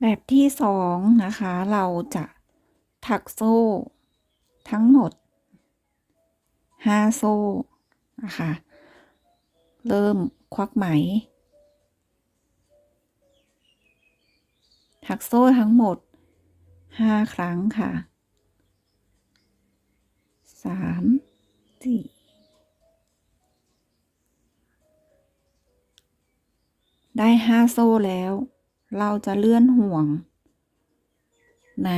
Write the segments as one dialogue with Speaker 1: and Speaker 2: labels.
Speaker 1: แบบที่สองนะคะ เราจะถักโซ่ ทั้งหมดห้าโซ่นะคะ เริ่มควักไหม ถักโซ่ทั้งหมดห้าครั้งค่ะสามสี่ได้ห้าโซ่แล้ว เราจะเลื่อนห่วง ใน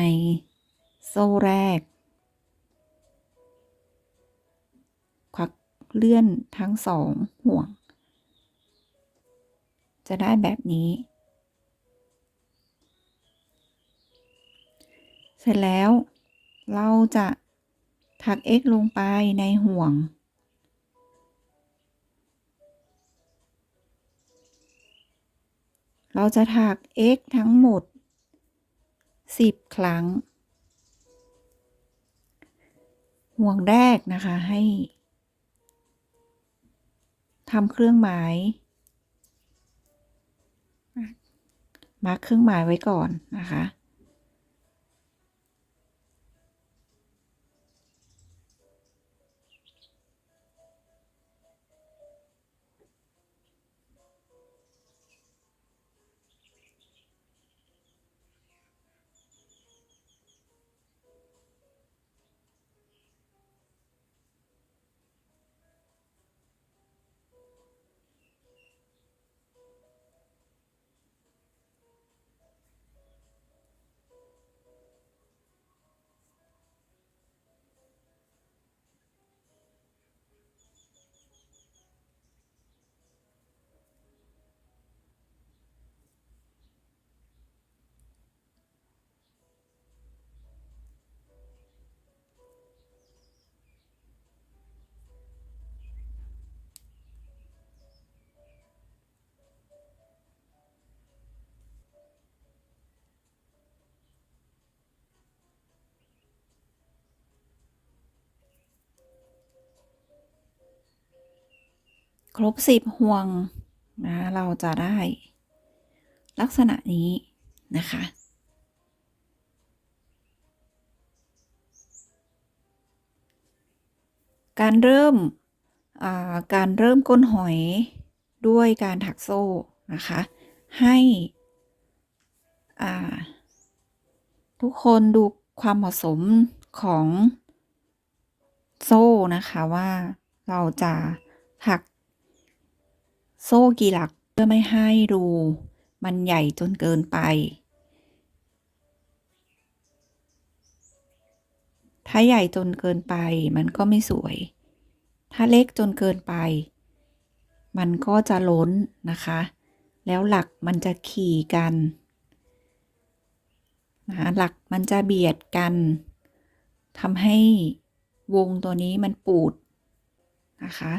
Speaker 1: โซ่แรก ควักเลื่อนทั้งสองห่วง จะได้แบบนี้ เสร็จแล้วเราจะถัก x ลงไปในห่วง เราจะถัก x ทั้งหมด 10 ครั้ง ห่วงแรกนะคะให้ทำเครื่องหมาย มาร์คเครื่องหมายไว้ก่อนนะคะ ครบสิบห่วงนะเราจะได้ลักษณะนี้นะคะการเริ่มการเริ่มก้นหอยด้วยการถักโซ่นะคะ ให้ทุกคนดูความเหมาะสมของโซ่นะคะว่าเราจะถัก โซ่กี่หลักเพื่อไม่ให้รู มันใหญ่จนเกินไป ถ้าใหญ่จนเกินไปมันก็ไม่สวย ถ้าเล็กจนเกินไป มันก็จะล้นนะคะ แล้วหลักมันจะขี่กันนะหลักมันจะเบียดกันทำให้วงตัวนี้มันปูดนะคะ